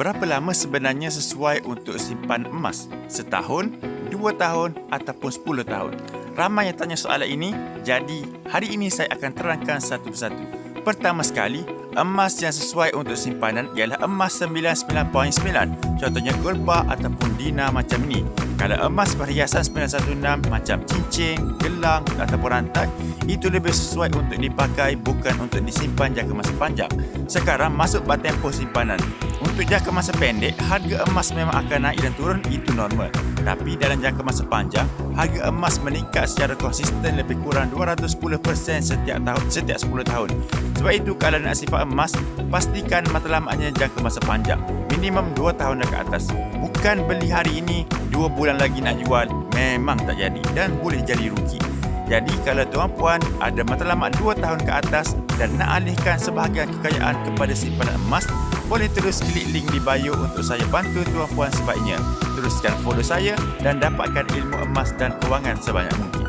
Berapa lama sebenarnya sesuai untuk simpan emas? Setahun, dua tahun ataupun sepuluh tahun? Ramai yang tanya soalan ini, jadi hari ini saya akan terangkan satu persatu. Pertama sekali, emas yang sesuai untuk simpanan ialah emas 99.9. Contohnya gold bar ataupun dinar macam ni. Kalau emas perhiasan 916 macam cincin, gelang ataupun rantai, itu lebih sesuai untuk dipakai bukan untuk disimpan jangka masa panjang. Sekarang masuk pada tempoh simpanan. Untuk jangka masa pendek, harga emas memang akan naik dan turun, itu normal. Tapi dalam jangka masa panjang, harga emas meningkat secara konsisten lebih kurang 210% setiap tahun setiap 10 tahun. Sebab itu kalau nak simpan emas, pastikan matlamatnya jangka masa panjang. Minimum 2 tahun dan ke atas. Bukan beli hari ini, 2 bulan lagi nak jual, memang tak jadi dan boleh jadi rugi. Jadi kalau tuan puan ada matlamat 2 tahun ke atas dan nak alihkan sebahagian kekayaan kepada simpanan emas, boleh terus klik link di bio untuk saya bantu tuan puan sebaiknya. Teruskan follow saya dan dapatkan ilmu emas dan kewangan sebanyak mungkin.